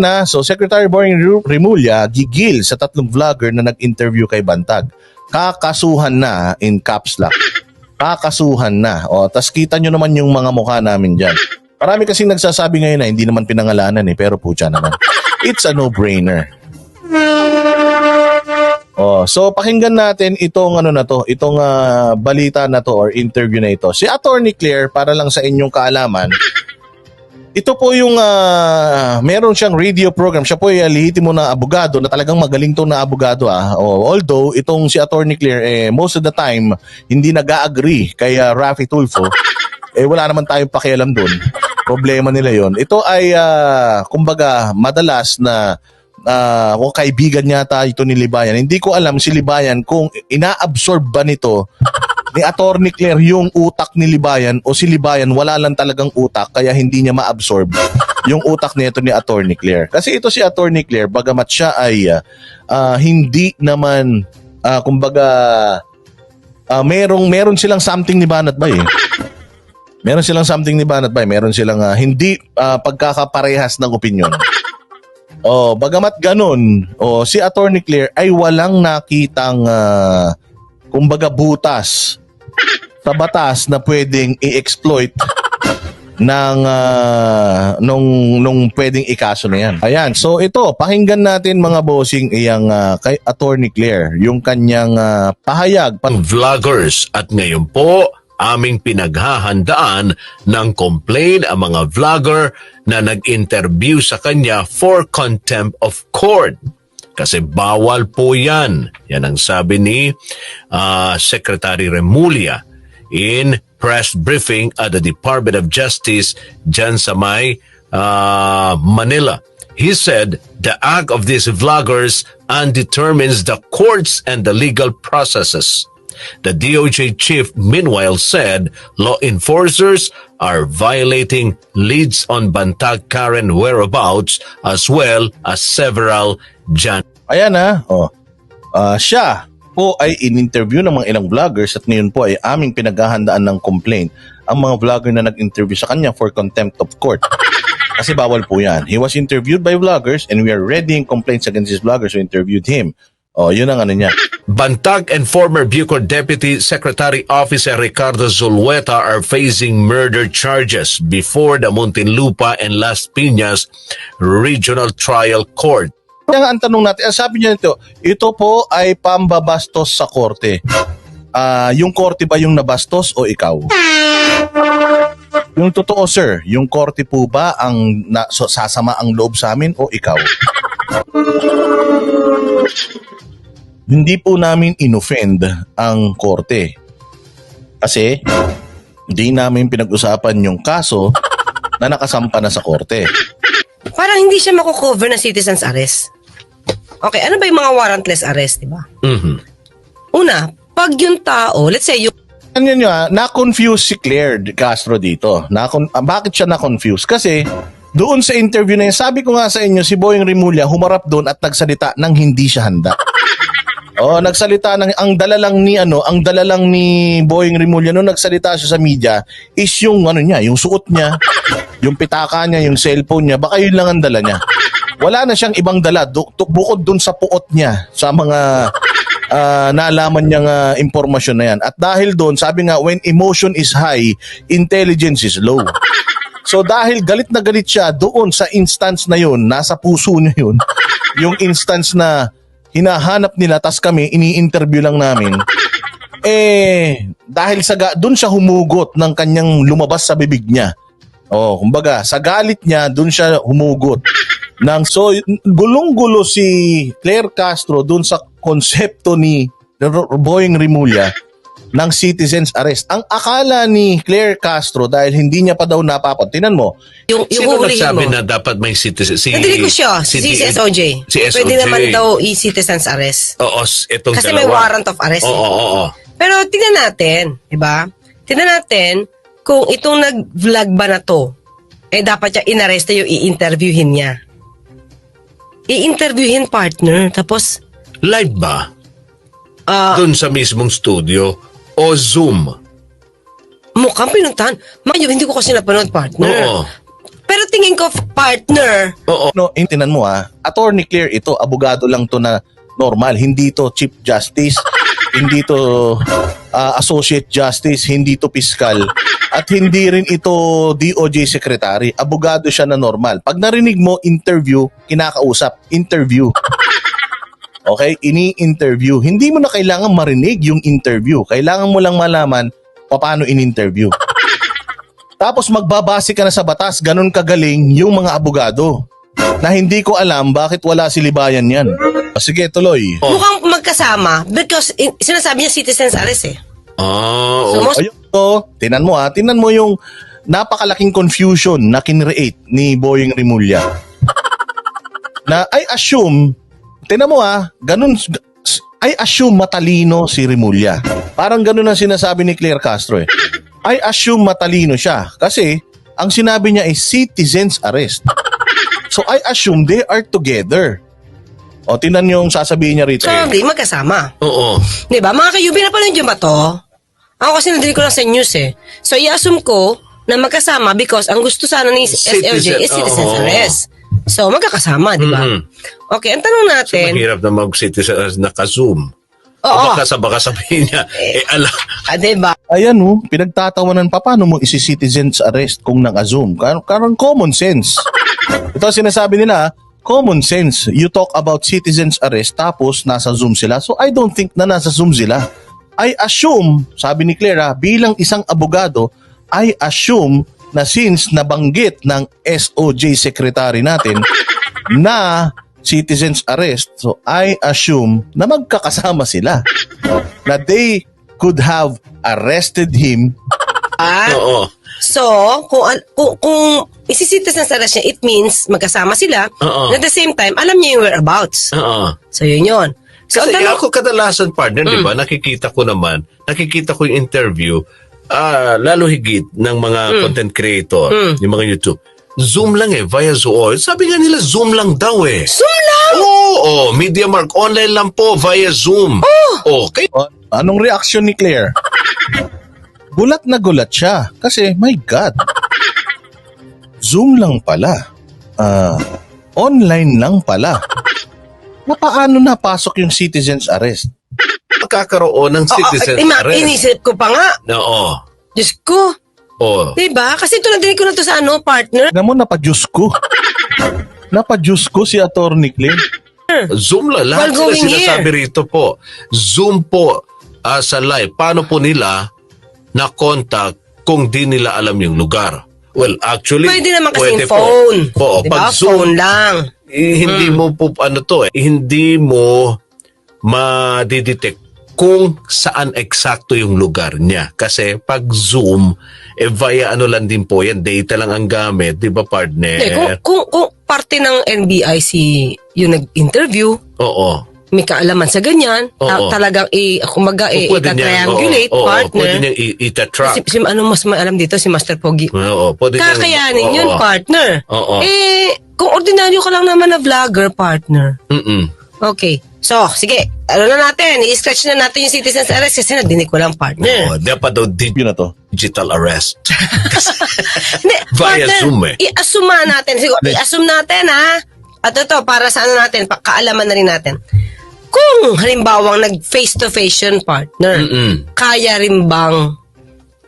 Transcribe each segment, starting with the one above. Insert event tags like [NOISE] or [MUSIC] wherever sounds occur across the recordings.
Na, so Secretary Boring Rimulya gigil sa tatlong vlogger na nag-interview kay Bantag. Kakasuhan na in caps lock. Kakasuhan na. O, tas kita nyo naman yung mga mukha namin dyan. Marami kasing nagsasabi ngayon na hindi naman pinangalanan eh, pero putya naman. It's a no-brainer. Oh, so pakinggan natin itong ano na to, itong ah, balita na to or interview na ito. Si Attorney Claire para lang sa inyong kaalaman. Ito po yung ah, meron siyang radio program. Siya po ay mo na abogado na talagang magaling to na abogado ah. Oh, although itong si Attorney Claire eh most of the time hindi nag-agree kay ah, Raffy Tulfo. [LAUGHS] eh wala naman tayong pakialam doon. Problema nila 'yon. Ito ay ah, kumbaga madalas na ah kung kaibigan yata ito ni Libayan. Hindi ko alam si Libayan kung ina-absorb ba nito ni Attorney Claire yung utak ni Libayan o si Libayan wala lang talagang utak kaya hindi niya ma-absorb yung utak nito ni Attorney Claire. Kasi ito si Attorney Claire bagamat siya ay ah, hindi naman ah, kumbaga ah, merong meron silang something ni Banat Bay eh. Meron silang something ni Banat Bay, meron silang ah, hindi ah, pagkakaparehas ng opinion. Oh, bagamat ganun, oh, si Attorney Claire ay walang nakitang ah, kumbaga butas sa batas na pwedeng i-exploit ng ah, nung nung pwedeng ikaso na yan. Ayan, so ito, pakinggan natin mga bossing iyang ah, kay Attorney Claire, yung kanyang ah, pahayag pat- vloggers at ngayon po aming pinaghahandaan ng complaint ang mga vlogger na nag-interview sa kanya for contempt of court. Kasi bawal po yan. Yan ang sabi ni ah, Secretary Remulla in press briefing at the Department of Justice dyan sa may ah, Manila. He said the act of these vloggers undetermines the courts and the legal processes. The DOJ chief meanwhile said law enforcers are violating leads on Bantag Karen whereabouts as well as several Jan Ayan na, oh. Ah, siya po ay in-interview ng mga ilang vloggers at ngayon po ay aming pinaghahandaan ng complaint ang mga vlogger na nag-interview sa kanya for contempt of court. Kasi bawal po yan. He was interviewed by vloggers and we are readying complaints against these vloggers who interviewed him. Oh, yun ang ano niya. Bantag and former Bucor Deputy Secretary Officer Ricardo Zulueta are facing murder charges before the Muntinlupa and Las Piñas Regional Trial Court. Kaya nga ang tanong natin, ang sabi niya nito, ito po ay pambabastos sa korte. Ah, yung korte ba yung nabastos o ikaw? Yung totoo sir, yung korte po ba ang na, so, sasama ang loob sa amin o ikaw? Hindi po namin inoffend ang korte. Kasi hindi namin pinag-usapan yung kaso na nakasampa na sa korte. Parang hindi siya makukover na citizen's arrest. Okay, ano ba yung mga warrantless arrest, di ba? Mhm. Una, pag yung tao, let's say yung Ano yun ah, na-confuse si Claire Castro dito. Na ah, bakit siya na-confuse? Kasi doon sa interview na yun, sabi ko nga sa inyo, si Boying Rimulya humarap doon at nagsalita nang hindi siya handa. [LAUGHS] Oh, nagsalita ng ang dala lang ni ano, ang dala lang ni Boying Rimulya nung nagsalita siya sa media is yung ano niya, yung suot niya, [LAUGHS] yung pitaka niya, yung cellphone niya, baka yun lang ang dala niya. Wala na siyang ibang dala du- tu- bukod dun sa puot niya sa mga ah, nalaman niyang ah, impormasyon na yan. At dahil doon, sabi nga, when emotion is high, intelligence is low. So dahil galit na galit siya doon sa instance na yun, nasa puso niya yun, yung instance na hinahanap nila, tas kami, ini-interview lang namin, eh, dahil sa, doon siya humugot ng kanyang lumabas sa bibig niya. Oh, kumbaga, sa galit niya, doon siya humugot. Nang so gulong-gulo si Claire Castro doon sa konsepto ni Boying Rimulya [LAUGHS] ng citizens arrest. Ang akala ni Claire Castro dahil hindi niya pa daw napapan. Tinan mo, yung, yung Sino nagsabi mo. na dapat may citizen? Si, Nadinig ko siya, si, si SOJ. Si SOJ. Pwede naman daw i-citizen's arrest. Oo, itong Kasi dalawa. may warrant of arrest. Oo, eh. oo, oo. Pero tingnan natin, di ba? Tingnan natin kung itong nag-vlog ba na to, eh dapat siya inaresta yung i-interviewin niya. I-interviewin partner, tapos, Live ba? ah, Doon sa mismong studio o Zoom? mukhang pinuntahan. You, hindi ko kasi napanood partner. Oo. Pero tingin ko, partner, Oo. No, intinan mo ah, attorney clear ito, abogado lang to na normal, hindi to chief justice, [LAUGHS] hindi to ah, associate justice, hindi to fiscal, at hindi rin ito DOJ secretary. Abogado siya na normal. Pag narinig mo interview, kinakausap, interview. Okay, ini-interview. Hindi mo na kailangan marinig yung interview. Kailangan mo lang malaman paano in-interview. Tapos magbabase ka na sa batas, ganun kagaling yung mga abogado. Na hindi ko alam bakit wala si Libayan yan. Ah, Sige, tuloy. Oh. mukhang magkasama because in, sinasabi niya citizen's arrest eh. Ah, So, oo. most, Ayun to, tinan mo ha, tinan mo yung napakalaking confusion na kinreate ni Boying Rimulya. [LAUGHS] na I assume, tinan mo ha, ganun, I assume matalino si Rimulya. Parang ganun ang sinasabi ni Claire Castro eh. I assume matalino siya kasi ang sinabi niya is citizen's arrest. So I assume they are together. O tinan yung sasabihin niya rito. so hindi, magkasama. Oo. Di ba? Mga kayubi, napanood nyo ba to? Ako kasi nadinig ko lang sa news eh. So, i-assume ko na magkasama because ang gusto sana ni SLJ is citizen's oo. arrest. So, magkakasama, di ba? Mhm. Okay, ang tanong natin, Mahirap na mag-citizen as naka-zoom. O oo, baka sa baka sabihin niya, eh, ala, ah, di ba? Ayan oh, pinagtatawanan pa paano mo isi-citizen's arrest kung naka-zoom. Kar- Karang common sense. Ito ang sinasabi nila, common sense. You talk about citizen's arrest tapos nasa Zoom sila. So I don't think na nasa Zoom sila. I assume, sabi ni Clara, bilang isang abogado, I assume na since nabanggit ng SOJ secretary natin [LAUGHS] na citizen's arrest, so I assume na magkakasama sila. Na they could have arrested him Ah, oo. so, kung, kung, kung isi-citizen's arrest niya, it means magkasama sila. Oo. And at the same time, alam niya yung whereabouts. Oo. So, yun yun. Kasi ang ako kadalasan partner, di ba, nakikita ko naman, nakikita ko yung interview, ah lalo higit ng mga content creator, yung mga YouTube. Zoom lang eh, via Zoom. Sabi nga nila, Zoom lang daw eh. Zoom lang! Oo, oh, Media Mark, online lang po via Zoom. Oh, okay. O, anong reaksyon ni Claire? [LAUGHS] gulat na gulat siya. Kasi, my God. Zoom lang pala. Ah, online lang pala. Na paano napasok yung citizen's arrest? Magkakaroon ng Oo, citizen ima- arrest. inisip ko pa nga. Oo. Diyos ko. Oh. Diba? Kasi ito nadinig ko na to sa ano, partner. Tignan mo, napadyus ko. napadyus ko si Atty. Claire. Zoom lang. Lahat While sila sinasabi rito po. Zoom po ah, sa live. Paano po nila na-contact kung di nila alam yung lugar? Well, actually, Pwede naman kasi pwede phone. Po. Oo, diba? pag phone Zoom, lang. Eh, hindi mo po, ano to eh, hindi mo madidetect kung saan eksakto yung lugar niya. Kasi pag Zoom, eh via ano lang din po yan, data lang ang gamit, di ba partner? Eh, kung, kung, kung parte ng NBI si yung nag-interview, Oo. may kaalaman sa ganyan, ta- Oo. talagang i, kumaga, i, pwede niyang- ita-triangulate, oo, oo, partner. pwede niyang i- ita-track. Si, si, ano mas may alam dito, si Master Pogi. Oo, pwede niyang- Kakayanin oo. yun, partner. Oo. Eh, kung ordinaryo ka lang naman na vlogger, partner. Mm-mm. Okay. So, sige. Ano na natin? I-scratch na natin yung citizen's arrest kasi nadinig ko lang, partner. Oo, dapat daw di- Yun na to. digital arrest. [LAUGHS] Hindi, [LAUGHS] Via partner, Zoom eh. I-assume nga natin. Siguro, i-assume natin, ha? At ito, para sa ano natin, pa- kaalaman na rin natin. Kung halimbawang nag-face-to-face yun, partner, Mm-mm. kaya rin bang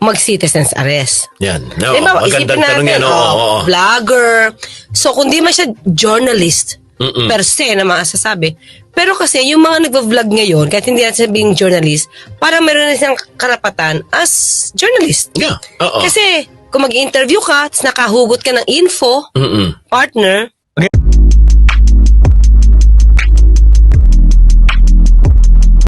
mag-citizen's arrest? Yan. No, Diba, magandang tanong natin, yan. Oo, oh, oo. vlogger. So, kung di man siya journalist, Mm-mm. per se na masasabi. Pero kasi, yung mga nagvo-vlog ngayon, kahit hindi natin sabing journalist, parang meron na siyang karapatan as journalist. Yeah, oo. Kasi, kung mag-interview ka, tapos nakahugot ka ng info, Mm-mm. partner,